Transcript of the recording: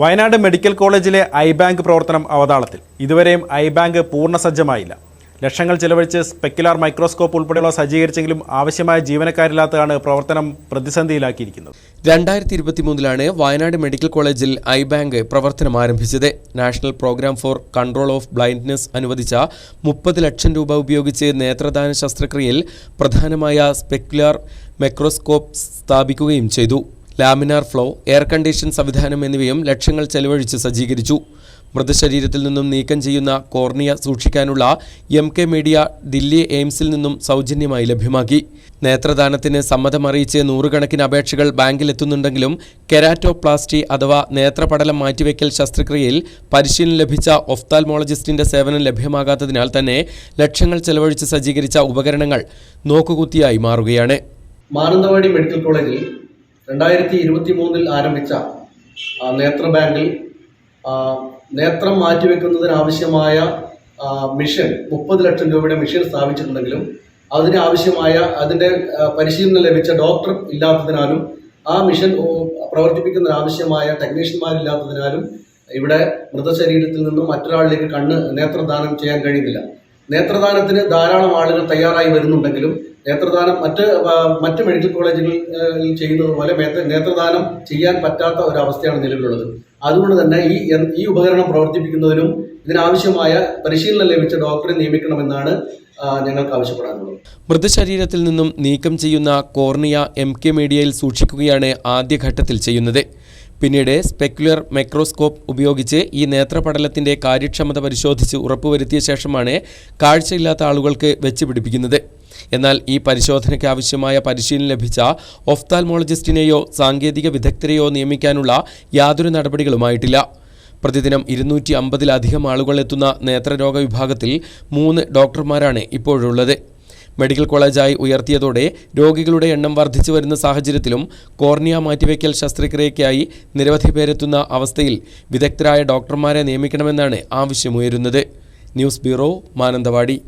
Wayanad medical കോളേജിലെ eye bank പ്രവർത്തനം അവതാളത്തിൽ. ഇതുവരെയും ഐ ബാങ്ക് പൂർണസജ്ജമായില്ല. ലക്ഷങ്ങൾ ചെലവഴിച്ച് സ്പെക്കുലാർ മൈക്രോസ്കോപ്പ് ഉൾപ്പെടെയുള്ള സജ്ജീകരിച്ചെങ്കിലും ആവശ്യമായ ജീവനക്കാരില്ലാത്തതാണ് പ്രവർത്തനം പ്രതിസന്ധിയിലാക്കിയിരിക്കുന്നത്. രണ്ടായിരത്തി ഇരുപത്തിമൂന്നിലാണ് വയനാട് മെഡിക്കൽ കോളേജിൽ ഐ ബാങ്ക് പ്രവർത്തനം ആരംഭിച്ചത്. National programme for control of blindness അനുവദിച്ച മുപ്പത് ലക്ഷം രൂപ ഉപയോഗിച്ച് നേത്രദാന ശസ്ത്രക്രിയയിൽ പ്രധാനമായ സ്പെക്കുലാർ മൈക്രോസ്കോപ്പ് സ്ഥാപിക്കുകയും ചെയ്തു. ലാമിനാർ ഫ്ലോ എയർ കണ്ടീഷൻ സംവിധാനം എന്നിവയും ലക്ഷങ്ങൾ ചെലവഴിച്ച് സജ്ജീകരിച്ചു. മൃതശരീരത്തിൽ നിന്നും നീക്കം ചെയ്യുന്ന കോർണിയ സൂക്ഷിക്കാനുള്ള എം കെ മീഡിയ ദില്ലി എയിംസിൽ നിന്നും സൗജന്യമായി ലഭ്യമാക്കി. നേത്രദാനത്തിന് സമ്മതമറിയിച്ച് നൂറുകണക്കിന് അപേക്ഷകൾ ബാങ്കിലെത്തുന്നുണ്ടെങ്കിലും കെരാറ്റോപ്ലാസ്റ്റി അഥവാ നേത്രപടലം മാറ്റിവെക്കൽ ശസ്ത്രക്രിയയിൽ പരിശീലനം ലഭിച്ച ഒഫ്താൽമോളജിസ്റ്റിന്റെ സേവനം ലഭ്യമാകാത്തതിനാൽ തന്നെ ലക്ഷങ്ങൾ ചെലവഴിച്ച് സജ്ജീകരിച്ച ഉപകരണങ്ങൾ നോക്കുകുത്തിയായി മാറുകയാണ്. മാനന്തവാടി മെഡിക്കൽ കോളേജിൽ രണ്ടായിരത്തി ഇരുപത്തി മൂന്നിൽ ആരംഭിച്ച നേത്ര ബാങ്കിൽ നേത്രം മാറ്റിവെക്കുന്നതിനാവശ്യമായ മിഷൻ മുപ്പത് ലക്ഷം രൂപയുടെ മിഷൻ സ്ഥാപിച്ചിട്ടുണ്ടെങ്കിലും അതിന് ആവശ്യമായ അതിന്റെ പരിശീലനം ലഭിച്ച ഡോക്ടർ ഇല്ലാത്തതിനാലും ആ മിഷൻ പ്രവർത്തിപ്പിക്കുന്നതിന് ആവശ്യമായ ടെക്നീഷ്യന്മാരില്ലാത്തതിനാലും ഇവിടെ മൃതശരീരത്തിൽ നിന്നും മറ്റൊരാളിലേക്ക് കണ്ണ് നേത്രദാനം ചെയ്യാൻ കഴിയുന്നില്ല. നേത്രദാനത്തിന് ധാരാളം ആളുകൾ തയ്യാറായി വരുന്നുണ്ടെങ്കിലും നേത്രദാനം മറ്റ് മറ്റ് മെഡിക്കൽ കോളേജുകളിൽ ചെയ്യുന്നത് പോലെ നേത്രദാനം ചെയ്യാൻ പറ്റാത്ത ഒരു അവസ്ഥയാണ് നിലവിലുള്ളത്. അതുകൊണ്ട് തന്നെ ഈ ഈ ഉപകരണം പ്രവർത്തിപ്പിക്കുന്നതിനും ഇതിനാവശ്യമായ പരിശീലനം ലഭിച്ച ഡോക്ടറെ നിയമിക്കണമെന്നാണ് ഞങ്ങൾക്ക് ആവശ്യപ്പെടാനുള്ളത്. മൃതശരീരത്തിൽ നിന്നും നീക്കം ചെയ്യുന്ന കോർണിയ എം കെ മീഡിയയിൽ സൂക്ഷിക്കുകയാണ് ആദ്യഘട്ടത്തിൽ ചെയ്യുന്നത്. പിന്നീട് സ്പെക്കുലർ മൈക്രോസ്കോപ്പ് ഉപയോഗിച്ച് ഈ നേത്രപടലത്തിന്റെ കാര്യക്ഷമത പരിശോധിച്ച് ഉറപ്പുവരുത്തിയ ശേഷമാണ് കാഴ്ചയില്ലാത്ത ആളുകൾക്ക് വെച്ച് പിടിപ്പിക്കുന്നത്. എന്നാൽ ഈ പരിശോധനയ്ക്ക് ആവശ്യമായ പരിശീലനം ലഭിച്ച ഒഫ്താൽമോളജിസ്റ്റിനെയോ സാങ്കേതിക വിദഗ്ധരെയോ നിയമിക്കാനുള്ള യാതൊരു നടപടികളുമായിട്ടില്ല. പ്രതിദിനം ഇരുന്നൂറ്റി അമ്പതിലധികം ആളുകൾ എത്തുന്ന നേത്രരോഗ വിഭാഗത്തിൽ മൂന്ന് ഡോക്ടർമാരാണ് ഇപ്പോഴുള്ളത്. മെഡിക്കൽ കോളേജായി ഉയർത്തിയതോടെ രോഗികളുടെ എണ്ണം വർദ്ധിച്ചു വരുന്ന സാഹചര്യത്തിലും കോർണിയ മാറ്റിവെക്കൽ ശസ്ത്രക്രിയയ്ക്കായി നിരവധി പേരെത്തുന്ന അവസ്ഥയിൽ വിദഗ്ധരായ ഡോക്ടർമാരെ നിയമിക്കണമെന്നാണ് ആവശ്യമുയരുന്നത്. News bureau Mananthavady.